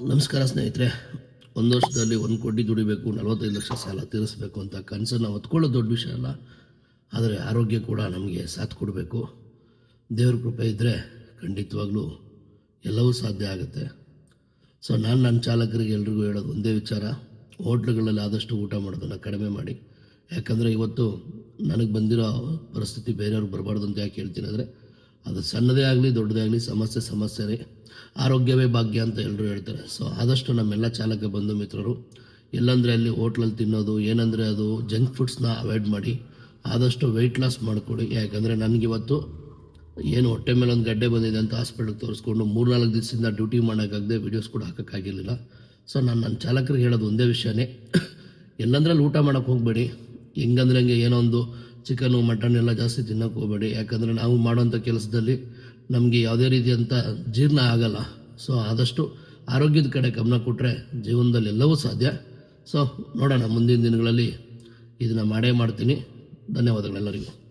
ನಮಸ್ಕಾರ ಸ್ನೇಹಿತರೆ, ಒಂದು ವರ್ಷದಲ್ಲಿ ಒಂದು ಕೋಟಿ ದುಡಿಬೇಕು, ನಲವತ್ತೈದು ಲಕ್ಷ ಸಾಲ ತೀರಿಸಬೇಕು ಅಂತ ಕನಸನ್ನು ಹೊತ್ಕೊಳ್ಳೋ ದೊಡ್ಡ ವಿಷಯ ಅಲ್ಲ. ಆದರೆ ಆರೋಗ್ಯ ಕೂಡ ನಮಗೆ ಸಾಥ್ ಕೊಡಬೇಕು. ದೇವ್ರ ಕೃಪೆ ಇದ್ದರೆ ಖಂಡಿತವಾಗ್ಲೂ ಎಲ್ಲವೂ ಸಾಧ್ಯ ಆಗುತ್ತೆ. ಸೊ ನಾನು ನನ್ನ ಚಾಲಕರಿಗೆ ಎಲ್ರಿಗೂ ಹೇಳೋದು ಒಂದೇ ವಿಚಾರ. ಹೋಟ್ಲುಗಳಲ್ಲಿ ಆದಷ್ಟು ಊಟ ಮಾಡೋದನ್ನು ಕಡಿಮೆ ಮಾಡಿ. ಯಾಕಂದರೆ ಇವತ್ತು ನನಗೆ ಬಂದಿರೋ ಪರಿಸ್ಥಿತಿ ಬೇರೆಯವ್ರಿಗೆ ಬರಬಾರ್ದು ಅಂತ ಯಾಕೆ ಹೇಳ್ತೀನಿ ಅಂದರೆ ಅದು ಸಣ್ಣದೇ ಆಗಲಿ, ದೊಡ್ಡದೇ ಆಗಲಿ, ಸಮಸ್ಯೆ ಸಮಸ್ಯೆನೇ ಆರೋಗ್ಯವೇ ಭಾಗ್ಯ ಅಂತ ಎಲ್ಲರೂ ಹೇಳ್ತಾರೆ. ಸೊ ಆದಷ್ಟು ನಮ್ಮೆಲ್ಲ ಚಾಲಕ ಬಂಧು ಮಿತ್ರರು, ಎಲ್ಲಂದರೆ ಅಲ್ಲಿ ಹೋಟ್ಲಲ್ಲಿ ತಿನ್ನೋದು, ಏನಂದರೆ ಅದು ಜಂಕ್ ಫುಡ್ಸ್ನ ಅವಾಯ್ಡ್ ಮಾಡಿ, ಆದಷ್ಟು ವೆಯ್ಟ್ ಲಾಸ್ ಮಾಡಿಕೊಡಿ. ಯಾಕಂದರೆ ನನಗಿವತ್ತು ಏನು ಹೊಟ್ಟೆ ಮೇಲೆ ಒಂದು ಗಡ್ಡೆ ಬಂದಿದೆ ಅಂತ ಹಾಸ್ಪಿಟಲ್ಗೆ ತೋರಿಸ್ಕೊಂಡು ಮೂರ್ನಾಲ್ಕು ದಿವಸದಿಂದ ಡ್ಯೂಟಿ ಮಾಡೋಕ್ಕಾಗದೆ ವೀಡಿಯೋಸ್ ಕೂಡ ಹಾಕೋಕ್ಕಾಗಿರಲಿಲ್ಲ. ಸೊ ನಾನು ನನ್ನ ಚಾಲಕರಿಗೆ ಹೇಳೋದು ಒಂದೇ ವಿಷಯನೇ. ಎಲ್ಲಂದ್ರಲ್ಲಿ ಊಟ ಮಾಡೋಕ್ಕೆ ಹೋಗಬೇಡಿ. ಹೆಂಗಂದ್ರೆ ಹಂಗೆ ಏನೋ ಒಂದು ಚಿಕನು, ಮಟನ್ ಎಲ್ಲ ಜಾಸ್ತಿ ತಿನ್ನೋಕೆ ಹೋಗಬೇಡಿ. ಯಾಕಂದರೆ ನಾವು ಮಾಡೋಂಥ ಕೆಲಸದಲ್ಲಿ ನಮಗೆ ಯಾವುದೇ ರೀತಿಯಂಥ ಜೀರ್ಣ ಆಗಲ್ಲ. ಸೊ ಆದಷ್ಟು ಆರೋಗ್ಯದ ಕಡೆ ಗಮನ ಕೊಟ್ಟರೆ ಜೀವನದಲ್ಲಿ ಎಲ್ಲವೂ ಸಾಧ್ಯ. ಸೊ ನೋಡೋಣ ಮುಂದಿನ ದಿನಗಳಲ್ಲಿ ಇದನ್ನು ಮಾಡೇ ಮಾಡ್ತೀನಿ. ಧನ್ಯವಾದಗಳೆಲ್ಲರಿಗೂ